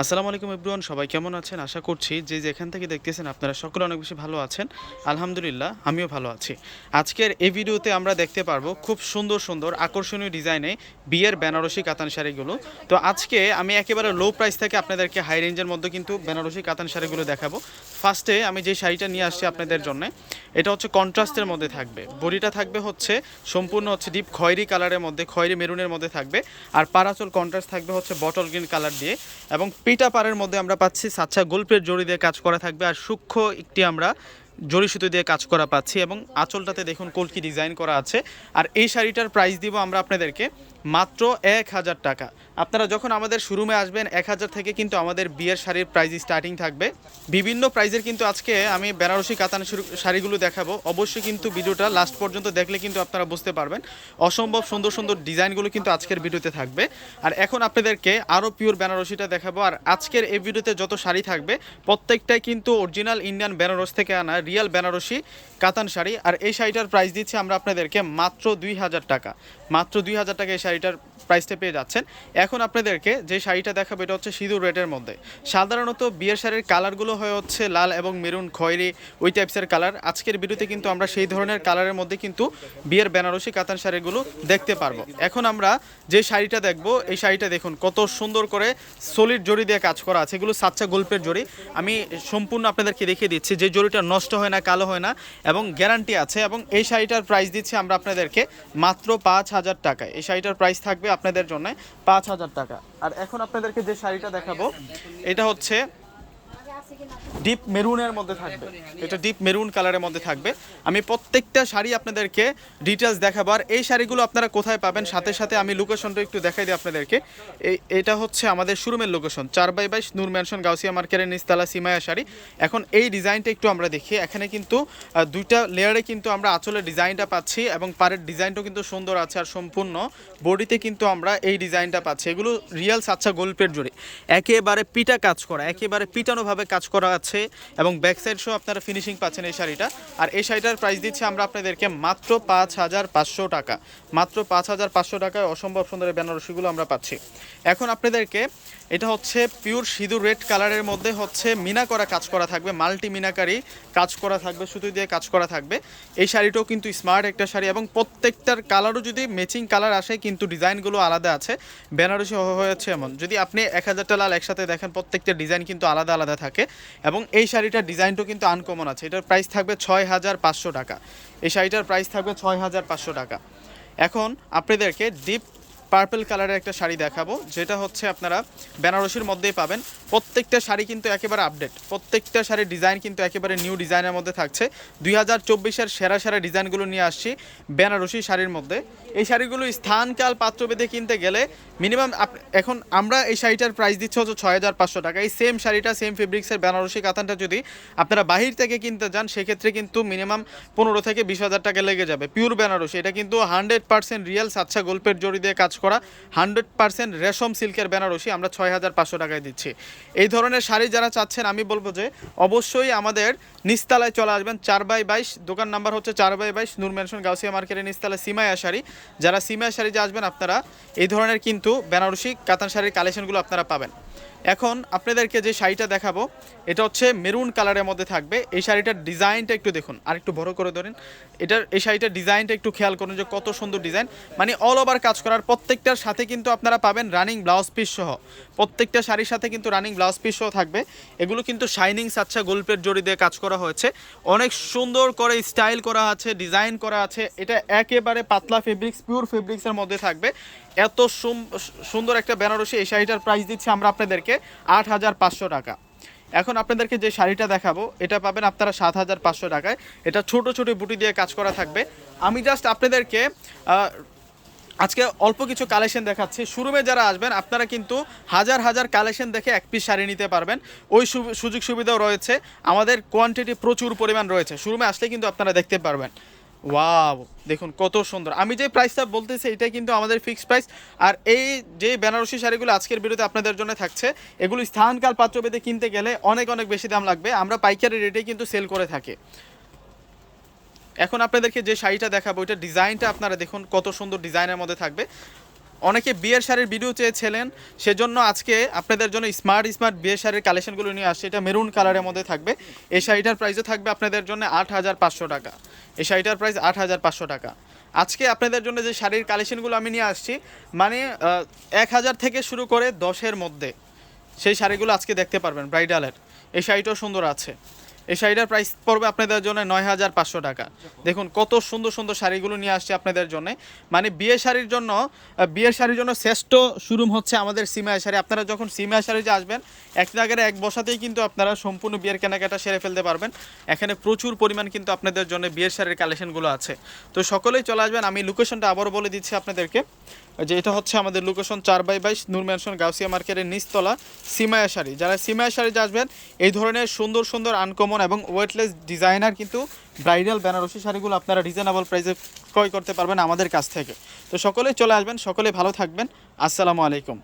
আসসালামু আলাইকুম ইব্রুয়ান সবাই কেমন আছেন? আশা করছি যে যেখান থেকে দেখতেছেন আপনারা সকলে অনেক বেশি ভালো আছেন। আলহামদুলিল্লাহ, আমিও ভালো আছি। আজকের এই ভিডিওতে আমরা দেখতে পারব খুব সুন্দর সুন্দর, আকর্ষণীয় ডিজাইনে বিয়ের বেনারসি কাতান শাড়িগুলো। তো আজকে আমি একেবারে লো প্রাইস থেকে আপনাদেরকে হাই রেঞ্জের মধ্যে কিন্তু বেনারসি কাতান শাড়িগুলো দেখাবো। ফার্স্টে আমি যে শাড়িটা নিয়ে আসছি আপনাদের জন্য, এটা হচ্ছে কন্ট্রাস্টের মধ্যে থাকবে। বডিটা থাকবে হচ্ছে সম্পূর্ণ হচ্ছে ডিপ খয়েরি কালারের মধ্যে, খয়েরি মেরুনের মধ্যে থাকবে। আর পারাচল কন্ট্রাস্ট থাকবে হচ্ছে বটল গ্রিন কালার দিয়ে। এবং পিটা পাড়ের মধ্যে আমরা পাচ্ছি সাচ্চা গল্পের জড়ি দিয়ে কাজ করা থাকবে আর সূক্ষ্ম একটি আমরা জড়ি সুতো দিয়ে কাজ করা পাচ্ছি এবং আঁচলটাতে দেখুন কলকি ডিজাইন করা আছে। আর এই শাড়িটার প্রাইস দিব আমরা আপনাদেরকে মাত্র এক হাজার টাকা। আপনারা যখন আমাদের শোরুমে আসবেন, এক হাজার থেকে কিন্তু আমাদের বিয়ের শাড়ির প্রাইস স্টার্টিং থাকবে। বিভিন্ন প্রাইজের কিন্তু আজকে আমি বেনারসি, কাতান শাড়িগুলো দেখাবো। অবশ্যই কিন্তু ভিডিওটা লাস্ট পর্যন্ত দেখলে কিন্তু আপনারা বুঝতে পারবেন। অসম্ভব সুন্দর সুন্দর ডিজাইনগুলো কিন্তু আজকের ভিডিওতে থাকবে। আর এখন আপনাদেরকে আরও পিওর বেনারসিটা দেখাবো। আর আজকের এই ভিডিওতে যত শাড়ি থাকবে, প্রত্যেকটাই কিন্তু অরিজিনাল ইন্ডিয়ান বেনারস থেকে আনা রিয়াল বেনারসি, কাতান শাড়ি। আর এই শাড়িটার প্রাইস দিচ্ছি আমরা আপনাদেরকে মাত্র দুই হাজার টাকা। মাত্র দুই হাজার টাকা এই শাড়িটার প্রাইসটা পেয়ে যাচ্ছেন। এখন আপনাদেরকে যে শাড়িটা দেখাবো, এটা হচ্ছে সিঁদুর রেডের মধ্যে। সাধারণত বিয়ের শাড়ির কালারগুলো হয়ে হচ্ছে লাল এবং মেরুন, খয়েরি, ওই টাইপসের কালার। আজকের ভিডিওতে কিন্তু আমরা সেই ধরনের কালারের মধ্যে কিন্তু বিয়ের বেনারসি কাতান শাড়িগুলো দেখতে পারব। এখন আমরা যে শাড়িটা দেখব, এই শাড়িটা দেখুন, কত সুন্দর করে সলিড জড়ি দিয়ে কাজ করা আছে। এগুলো সাচ্চা গল্পের জড়ি। আমি সম্পূর্ণ আপনাদেরকে দেখিয়ে দিচ্ছি যে জড়িটা নষ্ট হয় না, কালো হয় না এবং গ্যারান্টি আছে এবং এই শাড়িটার প্রাইস দিচ্ছি আমরা আপনাদেরকে মাত্র পাঁচ হাজার টাকায়। এই শাড়িটার প্রাইস থাকবে আপনাদের জন্য পাঁচ হাজার টাকা। আর এখন আপনাদেরকে যে শাড়িটা দেখাবো এটা হচ্ছে ডিপ মেরুনের মধ্যে থাকবে। এটা ডিপ মেরুন কালারের মধ্যে থাকবে। আমি প্রত্যেকটা শাড়ি আপনাদেরকে ডিটেলস দেখাবো আর এই শাড়িগুলো আপনারা কোথায় পাবেন? সাথে সাথে আমি লোকেশনটা একটু দেখাই দিই আপনাদেরকে। এই, এটা হচ্ছে আমাদের শোরুমের লোকেশন চার বাই বাইশ নূর ম্যানশন গাউসিয়া মার্কেটের নিচতলা সিমায়া শাড়ি। এখন এই ডিজাইনটা একটু আমরা দেখি। এখানে কিন্তু দুইটা লেয়ারে কিন্তু আমরা আঁচলের ডিজাইনটা পাচ্ছি এবং পাড়ের ডিজাইনটাও কিন্তু সুন্দর আছে আর সম্পূর্ণ। বডিতে কিন্তু আমরা এই ডিজাইনটা পাচ্ছি। এগুলো রিয়েল সাচ্চা গোল্পের জড়ি। একেবারে পিটা কাজ করা, একেবারে পিটানোভাবে কাজ করা আছে। এবং ব্যাক সাইড সহ আপনারা ফিনিশিং পাচ্ছেন এই শাড়িটা। আর এই শাড়িটার প্রাইস দিচ্ছি আমরা আপনাদেরকে মাত্র পাঁচ হাজার পাঁচশো টাকা। মাত্র পাঁচ হাজার পাঁচশো টাকায় অসম্ভব সুন্দর এই বেনারসিগুলো আমরা পাচ্ছি। এখন আপনাদেরকে এটা হচ্ছে পিওর সিঁদুর রেড কালারের মধ্যে হচ্ছে মিনা করা কাজ করা থাকবে মাল্টি মিনাকারি কাজ করা থাকবে, সুতো দিয়ে কাজ করা থাকবে। এই শাড়িটাও কিন্তু স্মার্ট একটা শাড়ি এবং প্রত্যেকটার কালারও যদি ম্যাচিং কালার আসে, কিন্তু ডিজাইনগুলো আলাদা আছে। বেনারসি হয়েছে এমন। যদি আপনি এক হাজারটা লাল একসাথে দেখেন, প্রত্যেকটা ডিজাইন কিন্তু আলাদা আলাদা থাকে। এবং এই শাড়িটার ডিজাইনটাও কিন্তু আনকমন আছে। এটার প্রাইস থাকবে ছয় হাজার পাঁচশো টাকা। এই শাড়িটার প্রাইস থাকবে ছয় হাজার পাঁচশো টাকা। এখন আপনাদেরকে ডিপ পার্পল কালারের একটা শাড়ি দেখাবো, যেটা হচ্ছে আপনারা বেনারসির মধ্যেই পাবেন। প্রত্যেকটা শাড়ি কিন্তু একেবারে আপডেট প্রত্যেকটা শাড়ির ডিজাইন কিন্তু একেবারে নিউ ডিজাইনের মধ্যে থাকছে। দুই হাজার চব্বিশের সেরা সেরা ডিজাইনগুলো নিয়ে আসছি বেনারসি শাড়ির মধ্যে। এই শাড়িগুলো স্থানকাল পাত্রভেদে কিনতে গেলে মিনিমাম এখন আমরা এই শাড়িটার প্রাইস দিচ্ছি হচ্ছে ছয় হাজার পাঁচশো টাকা। এই সেম শাড়িটা সেম ফেব্রিক্সের বেনারসি কাতানটা যদি আপনারা বাহির থেকে কিনতে যান, সেক্ষেত্রে কিন্তু মিনিমাম পনেরো থেকে বিশ হাজার টাকা লেগে যাবে। পিওর বেনারসি, এটা কিন্তু হান্ড্রেড পার্সেন্ট রিয়েল সাচ্চা গল্পের জড়ি দিয়ে কাজ করা, হান্ড্রেড পার্সেন্ট রেশম সিল্কের বেনারসি আমরা ছয় হাজার পাঁচশো টাকায় দিচ্ছি। এই ধরনের শাড়ি যারা চাচ্ছেন, আমি বলব যে অবশ্যই আমাদের নিস্তালায় চলে আসবেন। চার বাই বাইশ, দোকান নাম্বার হচ্ছে চার বাই বাইশ, নূর ম্যানশন, গাউসিয়া মার্কেটের নিস্তালা সিমায়া শাড়ি। যারা সিমায়া শাড়ি যে আসবেন আপনারা, এই ধরনের কিন্তু বেনারসি, কাতান শাড়ির কালেকশনগুলো আপনারা পাবেন। এখন আপনাদেরকে যে শাড়িটা দেখাবো, এটা হচ্ছে মেরুন কালারের মধ্যে থাকবে। এই শাড়িটার ডিজাইনটা একটু দেখুন, আর একটু বড় করে ধরেন। এটার, এই শাড়িটার ডিজাইনটা একটু খেয়াল করুন যে কত সুন্দর ডিজাইন। মানে অল ওভার কাজ করার প্রত্যেকটার সাথে কিন্তু আপনারা পাবেন রানিং ব্লাউজ পিস সহ। প্রত্যেকটা শাড়ির সাথে কিন্তু রানিং ব্লাউজ পিস সহ থাকবে। এগুলো কিন্তু শাইনিং সাচ্চা গোল্পের জড়ি দিয়ে কাজ করা হয়েছে। অনেক সুন্দর করে স্টাইল করা আছে ডিজাইন করা আছে। এটা একেবারে পাতলা ফেব্রিক্স পিওর ফেব্রিক্সের মধ্যে থাকবে। এত সুন্দর একটা বেনারসি এই শাড়িটার প্রাইস দিচ্ছি আমরা আপনাদেরকে আট হাজার পাঁচশো টাকা। এখন আপনাদেরকে যে শাড়িটা দেখাবো, এটা পাবেন আপনারা সাত হাজার পাঁচশো টাকায়। এটা ছোট ছোট বুটি দিয়ে কাজ করা থাকবে। আমি জাস্ট আপনাদেরকে আজকে অল্প কিছু কালেকশন দেখাচ্ছি। শোরুমে যারা আসবেন, আপনারা কিন্তু হাজার হাজার কালেকশন দেখে এক পিস শাড়ি নিতে পারবেন। ওই সুযোগ সুবিধাও রয়েছে। আমাদের কোয়ান্টিটি প্রচুর পরিমাণ রয়েছে। শোরুমে আসলে কিন্তু আপনারা দেখতে পারবেন। ওয়াও দেখুন, কত সুন্দর। আমি যে প্রাইসটা বলতেছি এটা কিন্তু আমাদের ফিক্সড প্রাইস আর এই যে বেনারসি শাড়িগুলো আজকের ভিডিওতে আপনাদের জন্য থাকছে, এগুলো স্থানকাল পাত্রভেদে কিনতে গেলে অনেক অনেক বেশি দাম লাগবে। আমরা পাইকারি রেটে কিন্তু সেল করে থাকি। এখন আপনাদেরকে যে শাড়িটা দেখাবো এটা ডিজাইনটা আপনারা দেখুন কত সুন্দর ডিজাইনের মধ্যে থাকবে। অনেকে বিয়ের শাড়ির ভিডিও চেয়েছিলেন, সেজন্য আজকে আপনাদের জন্য স্মার্ট স্মার্ট বিয়ের শাড়ির কালেকশনগুলো নিয়ে আসছে। এটা মেরুন কালারের মধ্যে থাকবে। এই শাড়িটার প্রাইসও থাকবে আপনাদের জন্য আট হাজার পাঁচশো টাকা। এই শাড়িটার প্রাইস আট হাজার পাঁচশো টাকা। আজকে আপনাদের জন্য যে শাড়ির কালেকশনগুলো আমি নিয়ে আসছি মানে এক হাজার থেকে শুরু করে দশের মধ্যে, সেই শাড়িগুলো আজকে দেখতে পারবেন ব্রাইডালের এই শাড়িটাও সুন্দর আছে। এই শাড়িটার প্রাইস পড়বে আপনাদের জন্য নয় হাজার পাঁচশো টাকা। দেখুন, কত সুন্দর সুন্দর শাড়িগুলো নিয়ে আসছে আপনাদের জন্য। মানে বিয়ে শাড়ির জন্য বিয়ের শাড়ির জন্য শ্রেষ্ঠ শোরুম হচ্ছে আমাদের সিমায়া শাড়ি। আপনারা যখন সিমায়া শাড়িতে আসবেন এক জায়গায় এক বসাতেই কিন্তু আপনারা সম্পূর্ণ বিয়ের কেনাকাটা সেরে ফেলতে পারবেন। এখানে প্রচুর পরিমাণ কিন্তু আপনাদের জন্য বিয়ের শাড়ির কালেকশনগুলো আছে। তো সকলেই চলে আসবেন, আমি লোকেশনটা আবারও বলে দিচ্ছি আপনাদেরকে। যে এটা হচ্ছে আমাদের লোকেশন চার বাই বাইশ নূর ম্যানশন গাউসিয়া মার্কেটের নিচতলা সিমায়া শাড়ি। যারা সিমায়া শাড়ি আসবেন, এই ধরনের সুন্দর সুন্দর আনকমন এবং ওয়েটলেস ডিজাইনার কিন্তু ব্রাইডাল বেনারসি শাড়িগুলো আপনারা রিজনেবল প্রাইসে ক্রয় করতে পারবেন আমাদের কাছ থেকে। তো সকলেই চলে আসবেন সকলে ভালো থাকবেন। আসসালামু আলাইকুম।